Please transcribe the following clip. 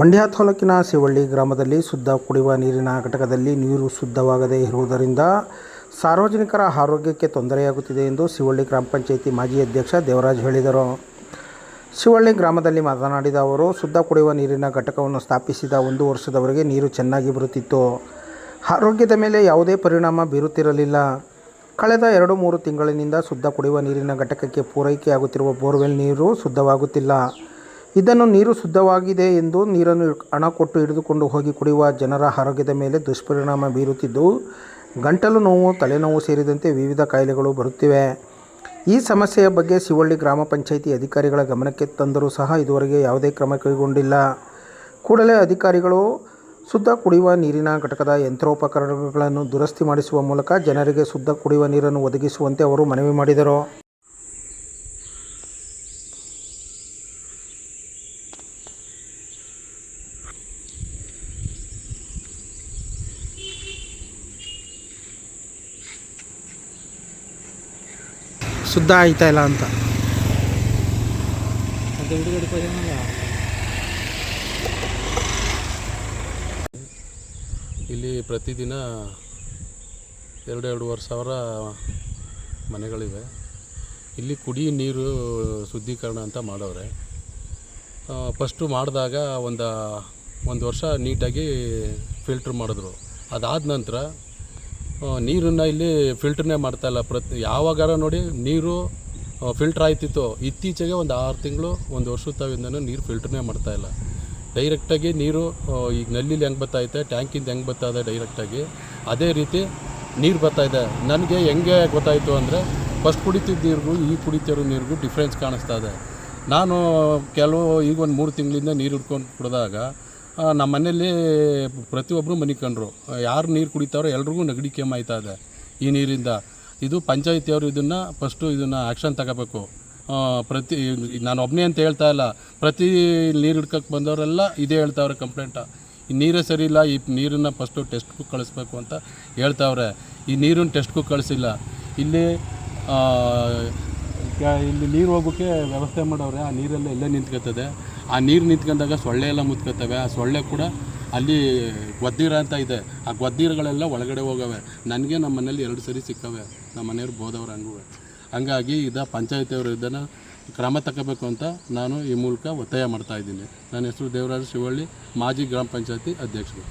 ಮಂಡ್ಯ ತಾಲೂಕಿನ ಶಿವಳ್ಳಿ ಗ್ರಾಮದಲ್ಲಿ ಶುದ್ಧ ಕುಡಿಯುವ ನೀರಿನ ಘಟಕದಲ್ಲಿ ನೀರು ಶುದ್ಧವಾಗದೇ ಇರುವುದರಿಂದ ಸಾರ್ವಜನಿಕರ ಆರೋಗ್ಯಕ್ಕೆ ತೊಂದರೆಯಾಗುತ್ತಿದೆ ಎಂದು ಶಿವಳ್ಳಿ ಗ್ರಾಮ ಪಂಚಾಯಿತಿ ಮಾಜಿ ಅಧ್ಯಕ್ಷ ದೇವರಾಜ್ ಹೇಳಿದರು. ಶಿವಳ್ಳಿ ಗ್ರಾಮದಲ್ಲಿ ಮಾತನಾಡಿದ ಅವರು, ಶುದ್ಧ ಕುಡಿಯುವ ನೀರಿನ ಘಟಕವನ್ನು ಸ್ಥಾಪಿಸಿದ ಒಂದು ವರ್ಷದವರೆಗೆ ನೀರು ಚೆನ್ನಾಗಿ ಬರುತ್ತಿತ್ತು. ಆರೋಗ್ಯದ ಮೇಲೆ ಯಾವುದೇ ಪರಿಣಾಮ ಬೀರುತ್ತಿರಲಿಲ್ಲ. ಕಳೆದ ಎರಡು ಮೂರು ತಿಂಗಳಿನಿಂದ ಶುದ್ಧ ಕುಡಿಯುವ ನೀರಿನ ಘಟಕಕ್ಕೆ ಪೂರೈಕೆಯಾಗುತ್ತಿರುವ ಬೋರ್ವೆಲ್ ನೀರು ಶುದ್ಧವಾಗುತ್ತಿಲ್ಲ. ಇದನ್ನು ನೀರು ಶುದ್ಧವಾಗಿದೆ ಎಂದು ನೀರನ್ನು ಹಣ ಕೊಟ್ಟು ಹಿಡಿದುಕೊಂಡು ಹೋಗಿ ಕುಡಿಯುವ ಜನರ ಆರೋಗ್ಯದ ಮೇಲೆ ದುಷ್ಪರಿಣಾಮ ಬೀರುತ್ತಿದ್ದು, ಗಂಟಲು ನೋವು, ತಲೆನೋವು ಸೇರಿದಂತೆ ವಿವಿಧ ಕಾಯಿಲೆಗಳು ಬರುತ್ತಿವೆ. ಈ ಸಮಸ್ಯೆಯ ಬಗ್ಗೆ ಶಿವಳ್ಳಿ ಗ್ರಾಮ ಪಂಚಾಯಿತಿ ಅಧಿಕಾರಿಗಳ ಗಮನಕ್ಕೆ ತಂದರೂ ಸಹ ಇದುವರೆಗೆ ಯಾವುದೇ ಕ್ರಮ ಕೈಗೊಂಡಿಲ್ಲ. ಕೂಡಲೇ ಅಧಿಕಾರಿಗಳು ಶುದ್ಧ ಕುಡಿಯುವ ನೀರಿನ ಘಟಕದ ಯಂತ್ರೋಪಕರಣಗಳನ್ನು ದುರಸ್ತಿ ಮಾಡಿಸುವ ಮೂಲಕ ಜನರಿಗೆ ಶುದ್ಧ ಕುಡಿಯುವ ನೀರನ್ನು ಒದಗಿಸುವಂತೆ ಅವರು ಮನವಿ ಮಾಡಿದರು. ಶುದ್ಧ ಆಯ್ತಾ ಇಲ್ಲ ಅಂತ. ಇಲ್ಲಿ ಪ್ರತಿದಿನ ಎರಡು ಎರಡೂವರೆ ಸಾವಿರ ಮನೆಗಳಿವೆ. ಇಲ್ಲಿ ಕುಡಿ ನೀರು ಶುದ್ಧೀಕರಣ ಅಂತ ಮಾಡವ್ರೆ. ಫಸ್ಟು ಮಾಡಿದಾಗ ಒಂದು ಒಂದು ವರ್ಷ ನೀಟಾಗಿ ಫಿಲ್ಟ್ರ್ ಮಾಡಿದ್ರು. ಅದಾದ ನಂತರ ನೀರನ್ನು ಇಲ್ಲಿ ಫಿಲ್ಟ್ರನ್ನೇ ಮಾಡ್ತಾಯಿಲ್ಲ ಪ್ರತಿ, ಯಾವಾಗಾರ ನೋಡಿ ನೀರು ಫಿಲ್ಟ್ರ್ ಆಯ್ತಿತ್ತು, ಇತ್ತೀಚೆಗೆ ಒಂದು ಆರು ತಿಂಗಳು, ಒಂದು ವರ್ಷದ ತಾವಿಂದನು ನೀರು ಫಿಲ್ಟ್ರನ್ನೇ ಮಾಡ್ತಾಯಿಲ್ಲ ಡೈರೆಕ್ಟಾಗಿ ನೀರು ಈಗ ನಲ್ಲಿಲಿ ಹೆಂಗೆ ಬರ್ತಾಯಿದೆ ಟ್ಯಾಂಕಿಂದ ಹೆಂಗೆ ಬರ್ತಾ ಇದೆ ಡೈರೆಕ್ಟಾಗಿ ಅದೇ ರೀತಿ ನೀರು ಬರ್ತಾಯಿದೆ ನನಗೆ ಹೆಂಗೆ ಗೊತ್ತಾಯಿತು ಅಂದರೆ ಫಸ್ಟ್ ಕುಡಿತಿದ್ದ ನೀರಿಗೂ ಈಗ ಕುಡಿತಿರೋ ನೀರಿಗೂ ಡಿಫ್ರೆನ್ಸ್ ಕಾಣಿಸ್ತಾ ಇದೆ. ನಾನು ಕೆಲವು, ಈಗ ಒಂದು ಮೂರು ತಿಂಗಳಿಂದ ನೀರು ಹಿಡ್ಕೊಂಡು ಕುಡಿದಾಗ ನಮ್ಮ ಮನೆಯಲ್ಲಿ ಪ್ರತಿಯೊಬ್ಬರು ಮನಿಕೊಂಡ್ರು ಯಾರು ನೀರು ಕುಡಿತಾರೋ ಎಲ್ರಿಗೂ ನೆಗಡಿ ಕೆಮ್ಮು ಆಯ್ತಾ ಇದೆ ಈ ನೀರಿಂದ. ಇದು ಪಂಚಾಯತಿಯವರು ಇದನ್ನು ಫಸ್ಟು ಇದನ್ನು ಆ್ಯಕ್ಷನ್ ತಗೋಬೇಕು. ಪ್ರತಿ, ನಾನು ಒಬ್ಬನೇ ಅಂತ ಹೇಳ್ತಾ ಇಲ್ಲ. ಪ್ರತಿ ನೀರು ಹಿಡ್ಕಕ್ಕೆ ಬಂದವರೆಲ್ಲ ಇದೇ ಹೇಳ್ತಾವ್ರೆ ಕಂಪ್ಲೇಂಟ ಈ ನೀರೇ ಸರಿ ಇಲ್ಲ, ಈ ನೀರನ್ನು ಫಸ್ಟು ಟೆಸ್ಟ್ಗೂ ಕಳಿಸ್ಬೇಕು ಅಂತ ಹೇಳ್ತಾವ್ರೆ ಈ ನೀರನ್ನು ಟೆಸ್ಟ್ ಬುಕ್ ಕಳಿಸಿಲ್ಲ. ಇಲ್ಲಿ ಇಲ್ಲಿ ನೀರು ಹೋಗೋಕ್ಕೆ ವ್ಯವಸ್ಥೆ ಮಾಡವ್ರೆ ಆ ನೀರೆಲ್ಲ ಇಲ್ಲೇ ನಿಂತ್ಕೊತದೆ. ಆ ನೀರು ನಿಂತ್ಕೊಂಡಾಗ ಸೊಳ್ಳೆ ಎಲ್ಲ ಮುತ್ಕೊತವೆ. ಆ ಸೊಳ್ಳೆ ಕೂಡ ಅಲ್ಲಿ ಗೊದ್ದೀರ ಅಂತ ಇದೆ. ಆ ಗೊದ್ದೀರಗಳೆಲ್ಲ ಒಳಗಡೆ ಹೋಗವೆ. ನನಗೆ ನಮ್ಮ ಮನೇಲಿ ಎರಡು ಸರಿ ಸಿಕ್ಕವೆ. ನಮ್ಮ ಮನೆಯವ್ರು ಬೋದವ್ರು ಹಂಗೂ. ಹಂಗಾಗಿ ಇದು ಪಂಚಾಯತಿಯವರು ಇದನ್ನು ಕ್ರಮ ತಗೋಬೇಕು ಅಂತ ನಾನು ಈ ಮೂಲಕ ಒತ್ತಾಯ ಮಾಡ್ತಾ ಇದ್ದೀನಿ. ನನ್ನ ಹೆಸರು ದೇವರಾಜ ಶಿವಳ್ಳಿ, ಮಾಜಿ ಗ್ರಾಮ ಪಂಚಾಯತಿ ಅಧ್ಯಕ್ಷರು.